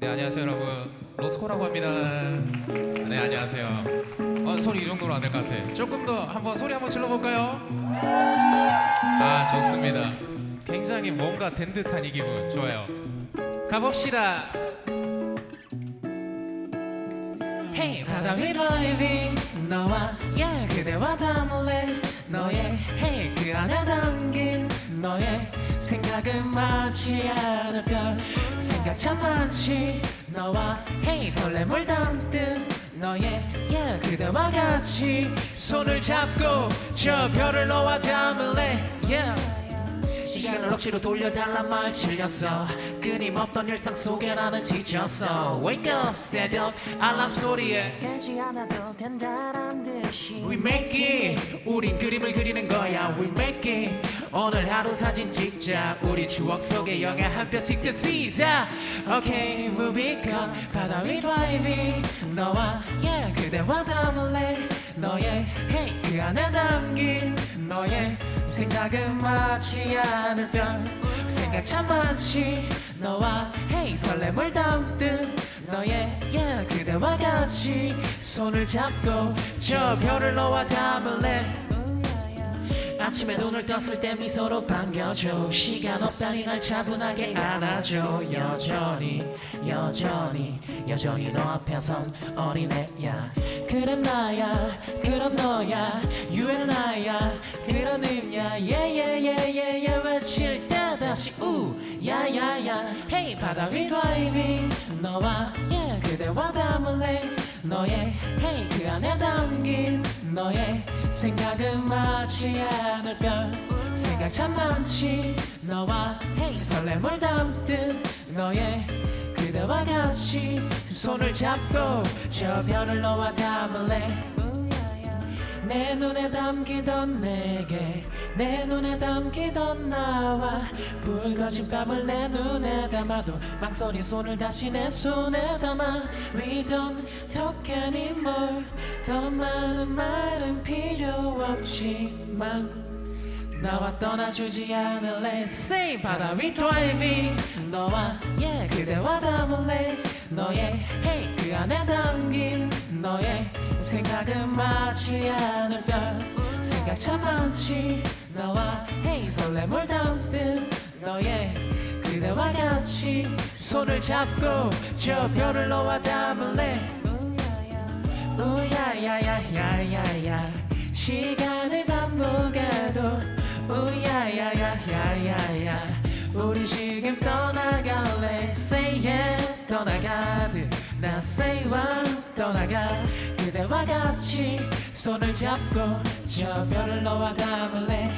네 안녕하세요 여러분 로스코라고 합니다. 네 안녕하세요. 어, 소리 이 정도로 안 될 것 같아. 조금 더 한번 소리 한번 질러볼까요? 아 좋습니다. 굉장히 뭔가 된 듯한 이 기분 좋아요. 가봅시다. Hey 바다 위 드라이빙 너와 yeah 그대와 담을래 너의 hey 그 안에 담긴 너의 생각은 많지 않을 별 생각 참 많지. 너와 hey. 설렘을 담든 너의 yeah 그대와 같이 손을 잡고 저 별을 너와 담을래. Yeah. 시간을 억지로 돌려달란 말 질렸어. 끊임없던 일상 속에 나는 지쳤어. Wake up, stand up, 알람 소리에. 깨지 않아도 된다란 듯이. We make it. 우린 그림을 그리는 거야. We 오늘 하루 사진 찍자. 우리 추억 속에 영화 한편 찍듯 Okay, movie cut 바다 위 드라이빙 너와 yeah 그대와 담을래? 너의 hey 그 안에 담긴 너의 생각은 많지 않을 별. 생각 참 많지. 너와 hey 설렘을 담든 너의 yeah 그대와 같이 손을 잡고 저 별을 너와 담을래 아침에 눈을 떴을 때 미소로 반겨줘. 시간 없다니 날 차분하게 안아줘. 여전히 여전히 여전히 너 앞에선 어린애야. 그래 나야 그런 너야. 유해는 나야 그런 의미야. 예예예예예 외칠 때 다시 우 야야야. 헤이 바다 위 드라이빙 너와 그대와 담을래 너의 헤이 그 안에 담긴 너의 생각은 맞지 않을 별. 생각 참 많지 너와 헤이 설렘을 담든 너의 그대와 같이 손을 잡고 저 별을 너와 담을래 내 눈에 담기던 내게 내 눈에 담기던 나와. 붉어진 밤을 내 눈에 담아도 망설인 손을 다시 내 손에 담아. We don't talk anymore. 더 많은 말은 필요 없지만 나와 떠나주지 않을래. Say 바다 위 드라이빙 너와 yeah. 그대와 담을래. 너의 hey. 그 안에 담긴 너의 생각은 맞지 않을 별. 생각 참 많지 너와 hey 설렘을 담든 너의 그대와 같이. 손을 잡고 저 별을 너와 담을래? 우야야야야야야야. 시간을 반복해도 우야야야야야야. 우리 지금 떠나갈래? Say yeah 떠나가듯 나 say one 떠나가 그대와 같이 손을 잡고 저 별을 너와 담을래